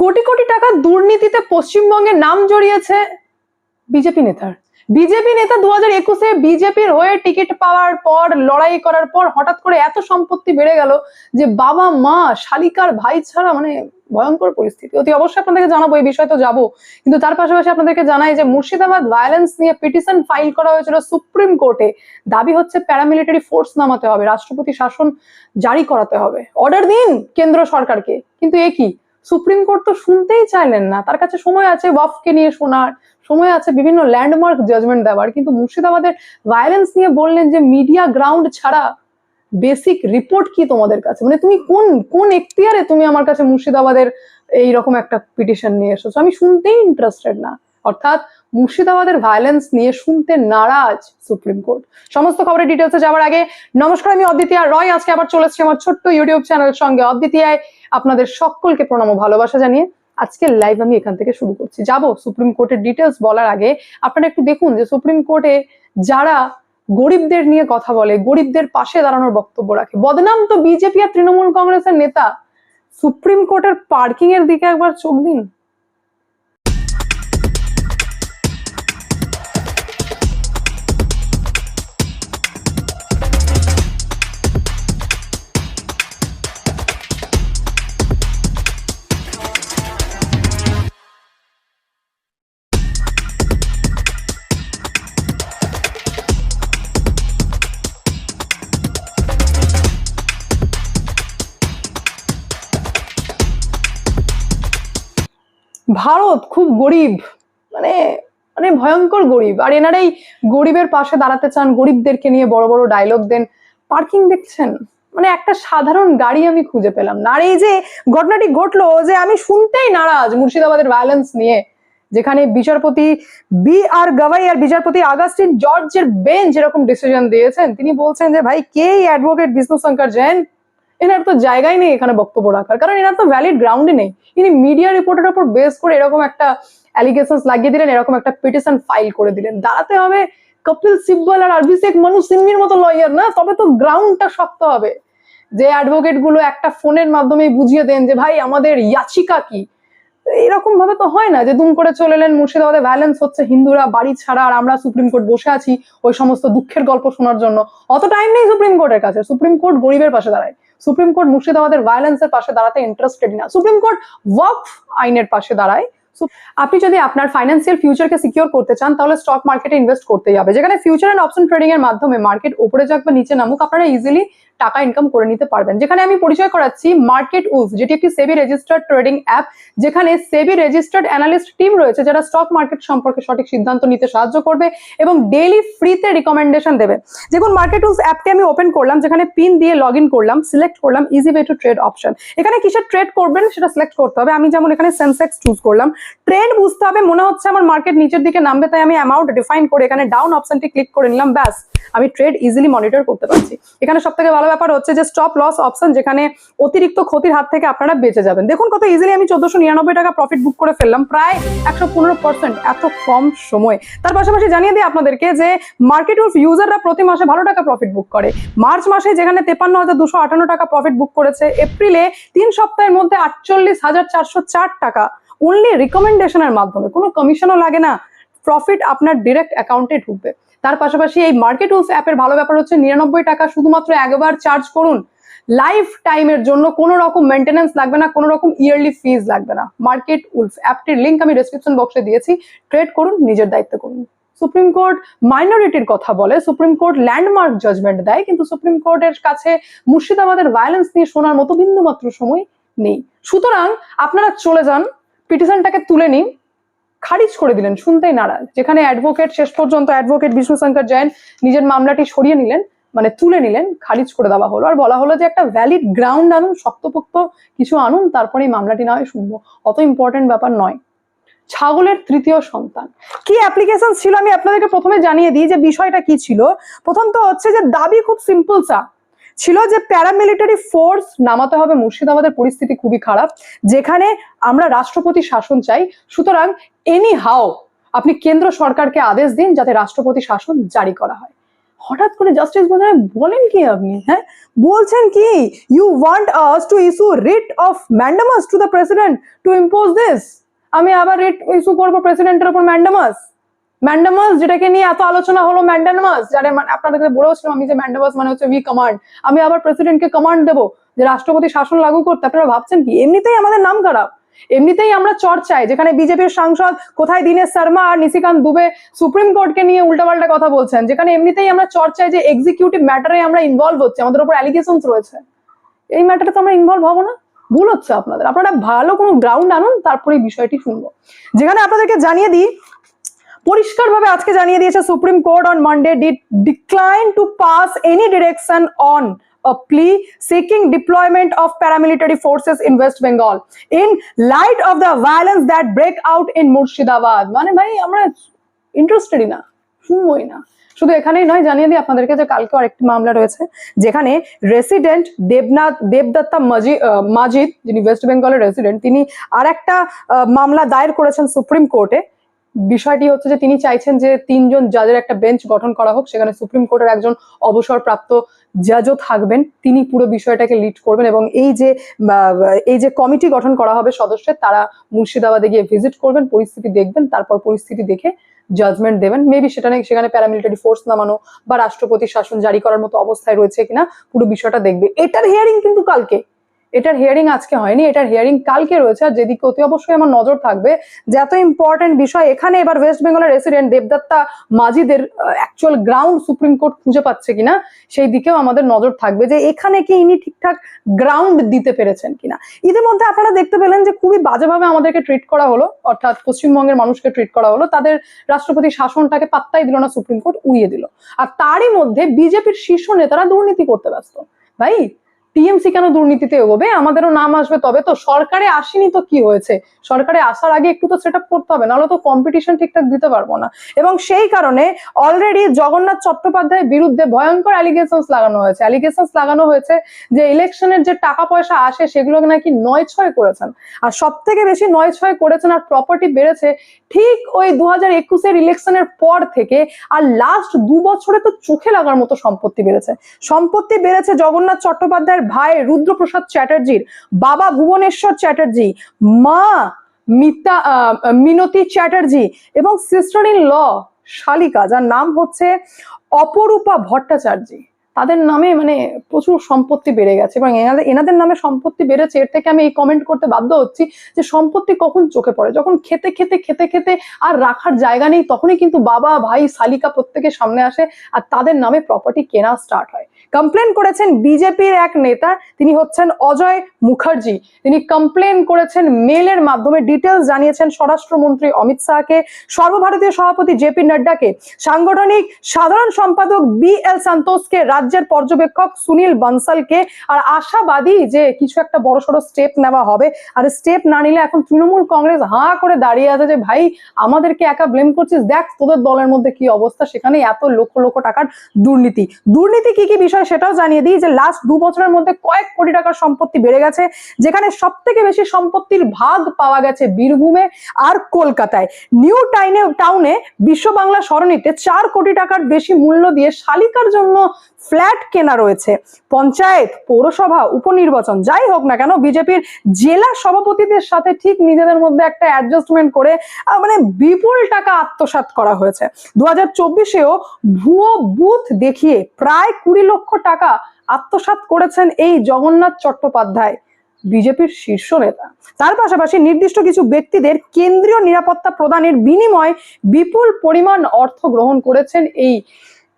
কোটি কোটি টাকা দুর্নীতিতে পশ্চিমবঙ্গের নাম জড়িয়েছে বিজেপি নেতার। বিজেপি নেতা দু হাজার একুশে বিজেপির হয়ে টিকিট পাওয়ার পর, লড়াই করার পর হঠাৎ করে এত সম্পত্তি বেড়ে গেল যে বাবা মা, শালিকার ভাই ছাড়া মানে ভয়ঙ্কর পরিস্থিতি। অতি অবশ্যই আপনাদেরকে জানাব, এই বিষয়ে তো যাব। কিন্তু তার পাশাপাশি আপনাদেরকে জানাই যে মুর্শিদাবাদ ভায়োলেন্স নিয়ে পিটিশন ফাইল করা হয়েছিল সুপ্রিম কোর্টে। দাবি হচ্ছে প্যারামিলিটারি ফোর্স নামাতে হবে, রাষ্ট্রপতি শাসন জারি করাতে হবে। অর্ডার দিন কেন্দ্র সরকারকে, কিন্তু এ কি? সুপ্রিম কোর্ট তো শুনতেই চাইলেন না। তার কাছে সময় আছে ওয়াফকে নিয়ে শোনার, সময় আছে বিভিন্ন ল্যান্ডমার্ক জাজমেন্ট দেওয়ার। কিন্তু মুর্শিদাবাদের ভায়োলেন্স নিয়ে বললেন যে মিডিয়া গ্রাউন্ড ছাড়া বেসিক রিপোর্ট কি তোমাদের কাছে? মানে তুমি কোন কোন এখতিয়ারে তুমি আমার কাছে মুর্শিদাবাদের এইরকম একটা পিটিশন নিয়ে এসেছ? আমি শুনতেই ইন্টারেস্টেড না। অর্থাৎ মুর্শিদাবাদের ভায়োলেন্স নিয়ে শুনতে নারাজ সুপ্রিম কোর্ট। সমস্ত খবরের ডিটেলসে যাওয়ার আগে নমস্কার, আমি অদ্বিতীয়া রয়। আজকে আবার চলে এসেছি আমার ছোট্ট ইউটিউব চ্যানেলের সঙ্গে। অদ্বিতীয়ায় আপনাদের সকলকে প্রণাম ও ভালোবাসা জানিয়ে আজকের লাইভ আমি এখান থেকে শুরু করছি। যাব সুপ্রিম কোর্টের ডিটেলস বলার আগে আপনারা একটু দেখুন যে সুপ্রিম কোর্টে যারা গরিবদের নিয়ে কথা বলে, গরিবদের পাশে দাঁড়ানোর বক্তব্য রাখে, বদনাম তো বিজেপি আর তৃণমূল কংগ্রেসের নেতা, সুপ্রিম কোর্টের পার্কিং এর দিকে একবার চোখ দিন। ভারত খুব গরিব মানে মানে ভয়ঙ্কর গরিব। আর এনারাই গরিবের পাশে দাঁড়াতে চান, গরিবদেরকে নিয়ে বড় বড় ডায়লগ দেন। পার্কিং দেখছেন? মানে একটা সাধারণ গাড়ি আমি খুঁজে পেলাম না। আর এই যে ঘটনাটি ঘটলো যে আমি শুনতেই নারাজ মুর্শিদাবাদের ভায়োলেন্স নিয়ে, যেখানে বিচারপতি বি আর গাভাই আর বিচারপতি আগাস্টিন জর্জের বেঞ্চ এরকম ডিসিশন দিয়েছেন। তিনি বলছেন যে, ভাই, কে অ্যাডভোকেট বিষ্ণু শঙ্কর জৈন? এনার তো জায়গায় নেই এখানে বক্তব্য রাখার, কারণ এনার তো ভ্যালিড গ্রাউন্ডে নেই। ইনি মিডিয়া রিপোর্টের উপর বেস করে এরকম একটা অ্যালিগেশনস লাগিয়ে দিলেন, এরকম একটা পিটিশন ফাইল করে দিলেন। দাঁড়াতে হবে কপিল সিব্বল আর অভিষেক মানু সিংভির মতো লয়ার না, তবে তো গ্রাউন্ডটা শক্ত হবে। যে অ্যাডভোকেটগুলো একটা ফোনের মাধ্যমে বুঝিয়ে দেন যে, ভাই, আমাদের ইয়াচিকা কি? এরকম ভাবে তো হয় না যে, দুম করে চলে এলেন, মুর্শিদাবাদে ভ্যালেন্স হচ্ছে, হিন্দুরা বাড়ি ছাড়া আর আমরা সুপ্রিম কোর্ট বসে আছি ওই সমস্ত দুঃখের গল্প শোনার জন্য। অত টাইম নেই সুপ্রিম কোর্টের কাছে, সুপ্রিম কোর্ট গরিবের পাশে দাঁড়ায়। সুপ্রিম কোর্ট মুর্শিদাবাদের ভায়োলেন্সের পাশে দাঁড়াতে ইন্টারেস্টেড না। সুপ্রিম কোর্ট ওয়াকফ আইনের পাশে দাঁড়ায়। আপনি যদি আপনার ফাইন্যান্সিয়াল ফিউচারকে সিকিউর করতে চান, তাহলে স্টক মার্কেটে ইনভেস্ট করতেই যাবে যেখানে ফিউচার অ্যান্ড অপশন ট্রেডিং এর মাধ্যমে মার্কেট উপরে যাক বা নিচে নামুক, আপনারা ইজিলি টাকা ইনকাম করে নিতে পারবেন। যেখানে আমি পরিচয় করাচ্ছি মার্কেট উলফ যেটি একটি সেবি রেজিস্টার্ড ট্রেডিং অ্যাপ যেখানে সেবি রেজিস্টার্ড অ্যানালিস্ট টিম রয়েছে যারা স্টক মার্কেট সম্পর্কে সঠিক সিদ্ধান্ত নিতে সাহায্য করবে এবং ডেইলি ফ্রিতে রিকমেন্ডেশন দেবে। দেখুন মার্কেট উলফ অ্যাপটি আমি ওপেন করলাম, যেখানে পিন দিয়ে লগ ইন করলাম সিলেক্ট করলাম easy way to trade option এখানে কিসের ট্রেড করবেন সেটা সিলেক্ট করতে হবে। আমি যেমন এখানে সেন্সেক্স চুজ করলাম। ট্রেন্ড বুঝতে হবে, মনে হচ্ছে আমার মার্কেট নিচের দিকে নামবে, তাই আমি অ্যামাউন্ট ডিফাইন করে এখানে ডাউন অপশনটি ক্লিক করে নিলাম, ব্যাস। আমি ট্রেড ইজিলি মনিটর করতে পারছি। এখানে সব থেকে ভালো ব্যাপার হচ্ছে যে স্টপ লস অপশন যেখানে অতিরিক্ত ক্ষতির হাত থেকে আপনারা বেঁচে যাবেন। দেখুন কত ইজিলি আমি চোদ্দশো নিরানব্বই টাকা প্রফিট বুক করে ফেললাম, প্রায় একশো পনেরো পার্সেন্ট এত কম সময়। তার পাশাপাশি জানিয়ে দিই আপনাদেরকে যে মার্কেট উলফ ইউজাররা প্রতি মাসে ভালো টাকা প্রফিট বুক করে। মার্চ মাসে যেখানে তেপান্ন হাজার দুশো আটান্ন টাকা প্রফিট বুক করেছে, এপ্রিলে তিন সপ্তাহের মধ্যে আটচল্লিশ হাজার চারশো চার টাকা। অনলি রিকমেন্ডেশনের মাধ্যমে, কোনো কমিশনও লাগে না। প্রফিট আপনার ডিরেক্ট অ্যাকাউন্টে ঢুকবে। তার পাশাপাশি এই মার্কেট উলফ অ্যাপের ভালো ব্যাপার হচ্ছে নিরানব্বই টাকা শুধুমাত্র একবার চার্জ করুন। লাইফ টাইমের জন্য কোনো রকম মেনটেন্যান্স লাগবে না, কোনো রকম ইয়ারলি ফিজ লাগবে না। মার্কেট উলফ অ্যাপটির লিঙ্ক আমি ডেসক্রিপশন বক্সে দিয়েছি। ট্রেড করুন, নিজের দায়িত্ব করুন। সুপ্রিম কোর্ট মাইনরিটির কথা বলে সুপ্রিম কোর্ট ল্যান্ডমার্ক জাজমেন্ট দেয়, কিন্তু সুপ্রিম কোর্টের কাছে মুর্শিদাবাদের ভায়োলেন্স নিয়ে শোনার মতো বিন্দুমাত্র সময় নেই। সুতরাং আপনারা চলে যান পিটিশনটাকে তুলে নিন খারিজ করে দিলেন শুনতেই নারাজ। যেখানে অ্যাডভোকেট শেষ পর্যন্ত অ্যাডভোকেট বিষ্ণু শঙ্কর নিজের মামলাটি সরিয়ে নিলেন মানে তুলে নিলেন, খারিজ করে দেওয়া হলো। আর বলা হলো যে একটা ভ্যালিড গ্রাউন্ড আনুন, শক্তপোক্ত কিছু আনুন তারপরে এই মামলাটি না হয় শুনব। অত ইম্পর্টেন্ট ব্যাপার নয়। ছাগলের তৃতীয় সন্তান। কি অ্যাপ্লিকেশন ছিল আমি আপনাদেরকে প্রথমে জানিয়ে দিই যে বিষয়টা কি ছিল? প্রথম তো হচ্ছে যে দাবি খুব সিম্পল সা ছিল যে প্যারামিলিটারি ফোর্স নামাতে হবে মুর্শিদাবাদের পরিস্থিতি খুবই খারাপ, যেখানে আমরা রাষ্ট্রপতি শাসন চাই। সুতরাং এনি হাও আপনি কেন্দ্র সরকারকে আদেশ দিন যাতে রাষ্ট্রপতি শাসন জারি করা হয়। হঠাৎ করে জাস্টিস বোঝায় বলেন কি আপনি হ্যাঁ? বলছেন কি you want us to issue writ of mandamus to the president to impose this আমি আবার রিট ইস্যু করব প্রেসিডেন্টের উপর ম্যান্ডামাস ম্যান্ডামাস যেটাকে নিয়ে এত আলোচনা হলো ম্যান্ডামাস যারা মানে আপনাদেরকে বলেছিলাম আমি যে ম্যান্ডামাস মানে হচ্ছে উই কমান্ড আমি আবার প্রেসিডেন্টকে কমান্ড দেবো, যে রাষ্ট্রপতি শাসন লাগু করতে। আপনারা ভাবছেন কি? এমনিতেই আমাদের নাম খারাপ। এমনিতেই আমরা চর্চায়, যেখানে বিজেপির সাংসদ কোথায় দীনেশ শর্মা আর নিশিকান্ত দুবে সুপ্রিম কোর্টকে নিয়ে উল্টাপাল্টা কথা বলছেন। যেখানে এমনিতেই আমরা চর্চায় যে এক্সিকিউটিভ ম্যাটারে আমরা ইনভলভ হচ্ছে, আমাদের উপর অ্যালিগেশনস রয়েছে। এই ম্যাটারে তো আমরা ইনভলভ হব না। ভুল হচ্ছে আপনাদের। আপনারা ভালো কোনো গ্রাউন্ড আনুন, তারপরে এই বিষয়টি শুনব। যেখানে আপনাদেরকে জানিয়ে দিই পরিষ্কারভাবে আজকে জানিয়ে দিয়েছে supreme court on Monday did decline to pass any direction on a plea seeking deployment of paramilitary forces in West Bengal. In light of the violence that break out in Murshidabad মানে ভাই, আমরা ইন্টারেস্টেডই না শুনবই না। শুধু এখানেই নয়, জানিয়ে দিই আপনাদেরকে যে কালকে আরেকটি মামলা রয়েছে, যেখানে রেসিডেন্ট দেবনাথ দেবদত্তা মাজি মাজিদ, যিনি ওয়েস্ট বেঙ্গলের রেসিডেন্ট তিনি আর একটা মামলা দায়ের করেছেন সুপ্রিম কোর্টে। বিষয়টি হচ্ছে যে তিনি চাইছেন যে তিনজন জাজের একটা বেঞ্চ গঠন করা হোক, সেখানে সুপ্রিম কোর্টের একজন অবসরপ্রাপ্ত জাজও থাকবেন। তিনি পুরো বিষয়টাকে লিড করবেন এবং এই যে এই যে কমিটি গঠন করা হবে সদস্যের, তারা মুর্শিদাবাদে গিয়ে ভিজিট করবেন, পরিস্থিতি দেখবেন, তারপর পরিস্থিতি দেখে জাজমেন্ট দেবেন। মেবি সেটা নাকি সেখানে প্যারামিলিটারি ফোর্স নামানো বা রাষ্ট্রপতি শাসন জারি করার মতো অবস্থায় রয়েছে কিনা, পুরো বিষয়টা দেখবে। এটার হিয়ারিং কিন্তু কালকে। এটার হিয়ারিং আজকে হয়নি, এটার হিয়ারিং কালকে রয়েছে। আর যেদিকে অতি অবশ্যই আমার নজর থাকবে যে এত ইম্পর্টেন্ট বিষয়, এখানে এবার ওয়েস্ট বেঙ্গলের রেসিডেন্ট দেবদত্তা মাজিদের অ্যাকচুয়াল গ্রাউন্ড সুপ্রিম কোর্ট খুঁজে পাচ্ছে কিনা, সেই দিকেও আমাদের নজর থাকবে যে এখানে কি ইনি ঠিকঠাক গ্রাউন্ড দিতে পেরেছেন কিনা। ইতিমধ্যে আপনারা দেখতে পেলেন যে খুবই বাজেভাবে আমাদেরকে ট্রিট করা হলো, অর্থাৎ পশ্চিমবঙ্গের মানুষকে ট্রিট করা হলো, তাদের রাষ্ট্রপতি শাসনটাকে পাত্তাই দিল না সুপ্রিম কোর্ট উড়িয়ে দিল। আর তারই মধ্যে বিজেপির শীর্ষ নেতারা দুর্নীতি করতে ব্যস্ত। ভাই টিএমসি কেন দুর্নীতিতে এগোবে? আমাদেরও নাম আসবে তবে তো সরকারে আসেনি তো কি হয়েছে? সরকারে আসার আগে একটু তো সেট করতে হবে, নাহলে তো কম্পিটিশন ঠিকঠাক দিতে পারব না। এবং সেই কারণে অলরেডি জগন্নাথ চট্টোপাধ্যায়ের বিরুদ্ধে ভয়ঙ্কর অ্যালিগেশনস লাগানো হয়েছে। অ্যালিগেশনস লাগানো হয়েছে যে ইলেকশনের যে টাকা পয়সা আসে, সেগুলো নাকি নয় ছয় করেছেন। আর সব থেকে বেশি নয় ছয় করেছেন আর প্রপার্টি বেড়েছে ঠিক ওই দু হাজার একুশের ইলেকশনের পর থেকে, আর লাস্ট দু বছরে তো চোখে লাগার মতো সম্পত্তি বেড়েছে। সম্পত্তি বেড়েছে জগন্নাথ চট্টোপাধ্যায়ের ভাই রুদ্রপ্রসাদ চ্যাটার্জির বাবা ভুবনেশ্বর চ্যাটার্জি, মা মিতা মিনতি চ্যাটার্জি এবং সিস্টার ইন ল শালিকা, যার নাম হচ্ছে অপরূপা ভট্টাচার্য। তাদের নামে মানে প্রচুর সম্পত্তি বেড়ে গেছে এবং এনাদের এনাদের নামে সম্পত্তি বেড়েছে। এর থেকে আমি এই কমেন্ট করতে বাধ্য হচ্ছি যে সম্পত্তি কখন চোখে পড়ে। যখন খেতে খেতে খেতে খেতে আর রাখার জায়গা নেই, তখনই কিন্তু বাবা, ভাই, শালিকা প্রত্যেকের সামনে আসে আর তাদের নামে প্রপার্টি কেনা স্টার্ট হয়। কমপ্লেন করেছেন বিজেপির এক নেতা, তিনি হচ্ছেন অজয় মুখার্জি। তিনি কমপ্লেন করেছেন মেলের মাধ্যমে ডিটেলস জানিয়েছেন স্বরাষ্ট্রমন্ত্রী অমিত শাহকে, সর্বভারতীয় সভাপতি জেপি নাড্ডাকে। সাংগঠনিক সাধারণ সম্পাদক বি এল সন্তোষকে, রাজ্যের পর্যবেক্ষক সুনীল বনসালকে। আর আশাবাদী যে কিছু একটা বড় সড়ো স্টেপ নেওয়া হবে, আর স্টেপ না নিলে এখন তৃণমূল কংগ্রেস হাঁ করে দাঁড়িয়ে আছে যে, ভাই, আমাদেরকে একা ব্লেম করছিস? দেখ তোদের দলের মধ্যে কি অবস্থা? সেখানে এত লক্ষ লক্ষ টাকার দুর্নীতি। দুর্নীতি কি কি বিষয় সেটাও জানিয়ে দিই যে লাস্ট দু বছরের মধ্যে কয়েক কোটি টাকার সম্পত্তি বেড়ে গেছে, যেখানে সব থেকে বেশি সম্পত্তির ভাগ পাওয়া গেছে বীরভূমে আর কলকাতায়। নিউ টাইনে টাউনে বিশ্ব বাংলা সরণিতে চার কোটি টাকার বেশি মূল্য দিয়ে শালিকার জন্য ফ্ল্যাট কেনা রয়েছে। পঞ্চায়েত, পৌরসভা, উপনির্বাচন, যাই হোক না কেন, বিজেপির জেলা সভাপতিদের সাথে ঠিক নিজেদের মধ্যে একটা অ্যাডজাস্টমেন্ট করে মানে বিপুল টাকা আত্মসাৎ করা হয়েছে। দু হাজার চব্বিশেও ভুয়ো বুথ দেখিয়ে প্রায় কুড়ি লক্ষ টাকা আত্মসাৎ করেছেন এই জগন্নাথ চট্টোপাধ্যায়, বিজেপির শীর্ষ নেতা। তার পাশাপাশি নির্দিষ্ট কিছু ব্যক্তিদের কেন্দ্রীয় নিরাপত্তা প্রদানের বিনিময়ে বিপুল পরিমাণ অর্থ গ্রহণ করেছেন এই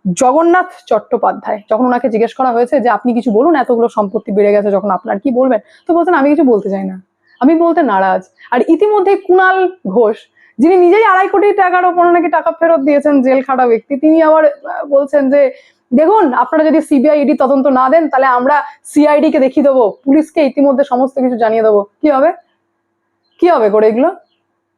জগন্নাথ চট্টোপাধ্যায়, যখন ওনাকে জিজ্ঞেস করা হয়েছে যে, আপনি কিছু বলুন, এতগুলো সম্পত্তি বেড়ে গেছে, যখন আপনার কি বলবেন? তো বলছেন, আমি কিছু বলতে চাই না। আমি বলতে নারাজ। আর ইতিমধ্যে কুণাল ঘোষ, যিনি নিজেই আড়াই কোটি টাকার ওপর নাকি টাকা ফেরত দিয়েছেন জেল খাটা ব্যক্তি, তিনি আবার বলছেন যে, দেখুন, আপনারা যদি সিবিআই, ইডি তদন্ত না দেন, তাহলে আমরা সিআইডি কে দেখিয়ে দেবো, পুলিশকে ইতিমধ্যে সমস্ত কিছু জানিয়ে দেবো। কি হবে? কি হবে করে এগুলো?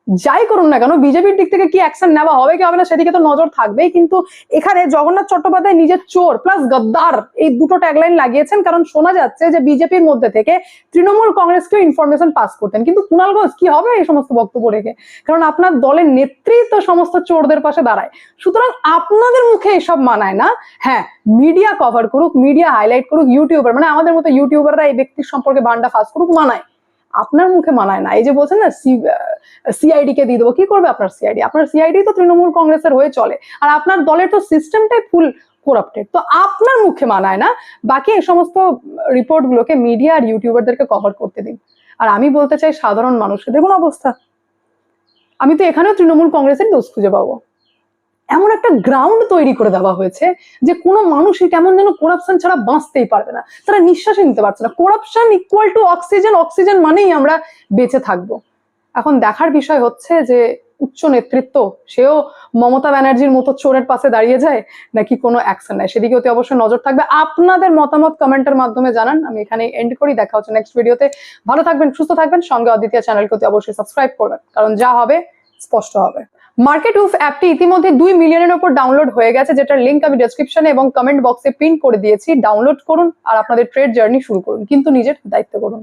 যাই করুন না কেন, বিজেপির দিক থেকে কি অ্যাকশন নেওয়া হবে কি হবে না সেদিকে তো নজর থাকবেই। কিন্তু এখানে জগন্নাথ চট্টোপাধ্যায় নিজের চোর প্লাস গদ্দার এই দুটো ট্যাগলাইন লাগিয়েছেন, কারণ শোনা যাচ্ছে যে বিজেপির মধ্যে থেকে তৃণমূল কংগ্রেসকেও ইনফরমেশন পাস করতেন। কিন্তু কুণাল ঘোষ কি হবে এই সমস্ত বক্তব্য রেখে? কারণ আপনার দলের নেতৃত্ব সমস্ত চোরদের পাশে দাঁড়ায়। সুতরাং আপনাদের মুখে এসব মানায় না। হ্যাঁ মিডিয়া কভার করুক মিডিয়া হাইলাইট করুক ইউটিউবার মানে আমাদের মতো ইউটিউবাররা এই ব্যক্তির সম্পর্কে বান্ডা ফাঁস করুক, মানায়। আপনার মুখে মানায় না। এই যে বলছেন না সিআইডি কে দিয়ে দেবো, কি করবে আপনার সিআইডি আপনার সিআইডি তো তৃণমূল কংগ্রেসের হয়ে চলে। আর আপনার দলের তো সিস্টেমটাই ফুল করাপ্টেড তো আপনার মুখে মানায় না, বাকি এই সমস্ত রিপোর্ট গুলোকে মিডিয়া আর ইউটিউবারদেরকে কভার করতে দিন। আর আমি বলতে চাই, সাধারণ মানুষকে, দেখুন অবস্থা। আমি তো এখানেও তৃণমূল কংগ্রেসের দোষ খুঁজে পাবো। এমন একটা গ্রাউন্ড তৈরি করে দেওয়া হয়েছে যে কোনো মানুষই কেমন যেন করাপশন ছাড়া বাঁচতেই পারবে না। তারা নিঃশ্বাসই নিতে পারছে না। Corruption equal to oxygen oxygen মানেই আমরা বেঁচে থাকব। এখন দেখার বিষয় হচ্ছে যে উচ্চ নেতৃত্ব, সেও মমতা ব্যানার্জির মতো চোরের পাশে দাঁড়িয়ে যায় নাকি কোনো অ্যাকশন নেয়? সেদিকে অতি অবশ্যই নজর থাকবে। আপনাদের মতামত কমেন্টের মাধ্যমে জানান। আমি এখানে এন্ড করি। দেখা হচ্ছে নেক্সট ভিডিওতে ভালো থাকবেন, সুস্থ থাকবেন। সঙ্গে অদ্বিতীয় চ্যানেলকে অতি অবশ্যই সাবস্ক্রাইব করবেন। কারণ যা হবে স্পষ্ট হবে। মার্কেট উফ অ্যাপটি ইতিমধ্যে দুই মিলিয়নের উপর ডাউনলোড হয়ে গেছে, যেটার লিঙ্ক আমি ডেসক্রিপশনে এবং কমেন্ট বক্সে পিন করে দিয়েছি। ডাউনলোড করুন আর আপনাদের ট্রেড জার্নি শুরু করুন। কিন্তু নিজের দায়িত্ব করুন।